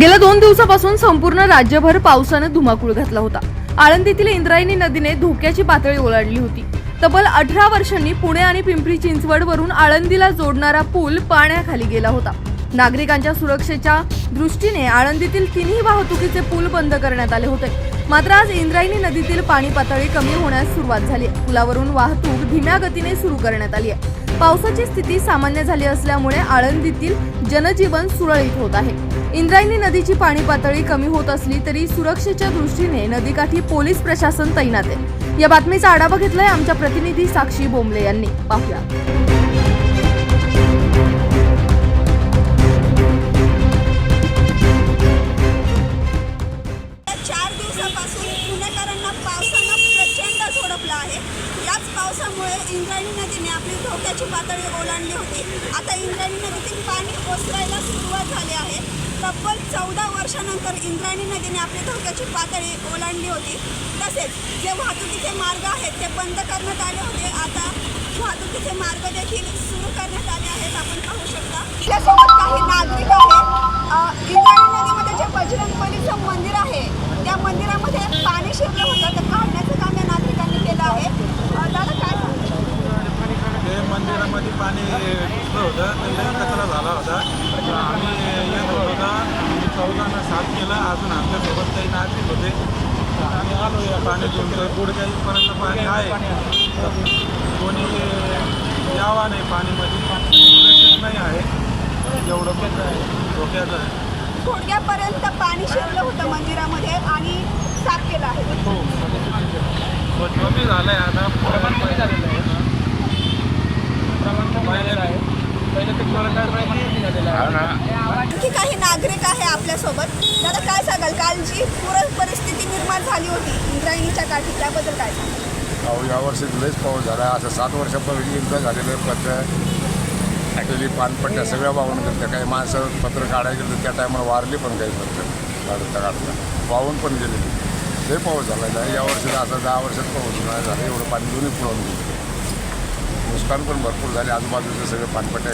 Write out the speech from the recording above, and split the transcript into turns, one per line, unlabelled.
गेल्या दोन दिवसापासून संपूर्ण राज्यभर पावसानं धुमाकूळ घातला होता. आळंदीतील इंद्रायणी नदीने धोक्याची पातळी ओलांडली होती. तब्बल अठरा वर्षांनी पुणे आणि पिंपरी चिंचवड वरून आळंदीला जोडणारा पूल पाण्याखाली गेला होता. नागरिकांच्या सुरक्षेच्या दृष्टीने आळंदीतील तिन्ही वाहतुकीचे पूल बंद करण्यात आले होते. मात्र आज इंद्रायणी नदीतील पाणी पातळी कमी होण्यास सुरुवात झाली पुलावरून वाहतूक धीम्या गतीने सुरू करण्यात आली आहे. पावसाची स्थिती सामान्य झाली असल्यामुळे आळंदीतील जनजीवन सुरळीत होत आहे. इंद्रायणी नदीची पाणी पातळी कमी होत असली तरी सुरक्षेच्या दृष्टीने नदीकाठी पोलीस प्रशासन तैनात आहे. या बातमीचा आढावा घेतलाय आमच्या प्रतिनिधी साक्षी बोंबले यांनी. पाहूया.
गेल्या चार दिवसापासून पुणेकरांना पावसानं प्रचंड झोडपलं आहे. याच पावसामुळे इंद्रायणी नदीने आपली धोक्याची पातळी ओलांडली होती. आता इंद्रायणी नदीतील पाणी ओसरायला सुरुवात झाली आहे. तब्बल चौदा वर्षानंतर इंद्रायणी नदीने आपली धोक्याची पातळी ओलांडली होती. तसेच जे वाहतुकीचे मार्ग आहेत ते बंद करण्यात आले होते. आता वाहतुकीचे मार्ग देखील सुरू करण्यात आले आहेत. आपण पाहू शकता. त्यासोबत काही नागरिक आहेत. इंद्रायणी नदीमध्ये जे बजरंग बलीचं मंदिर आहे त्या मंदिरामध्ये पाणी शिरलं होतं. तर काढण्याचं काम या नागरिकांनी केलं आहे. दादा काय
ते मंदिरामध्ये पाणी होतं. झाला होता तर आम्ही येत होतो आम्ही साथ केलं. अजून आमच्यासोबत काही नागरिक होते. आम्ही आलो या पाण्यातून तर गुडघ्यापर्यंत पाणी आहे. कोणी यावा नाही पाणीमध्ये. नाही आहे. एवढं पण धोक्याचं आहे.
गुडघ्यापर्यंत पाणी शिरलं होतं मंदिरामध्ये आणि साफ केलं आहे.
हो. तो कमी झालं आहे आता प्रमाण कमी झालेलं आहे प्रमाण कमी झालेलं आहे पहिले ते कोरडा कमी झालेलं आहे
आणखी काही नागरिक आहे आपल्यासोबत. दादा काय सांगाल? काल जी पूर परिस्थिती निर्माण झाली होती इंद्रायणीच्या काठी. त्याबद्दल काय सांगाल?
अहो यावर्षी लयच पाऊस झाला. असं सात वर्षापूर्वी एकदा झालेलं पत्र. ॲक्च्युली पानपट्ट्या सगळ्या वाहून गेल्या. काही माणसं पत्र काढायला गेलं त्या टायमाला वारली पण काही पत्र. काढता काढता. वाहून पण गेलेली. लय पाऊस झाला या वर्षी आता दहा वर्षात पाऊस नाही झालं. एवढं पाणी दोन्ही पुरवून गेलं. नुकसान पण भरपूर झाले. आजूबाजूचं सगळं पानपट्या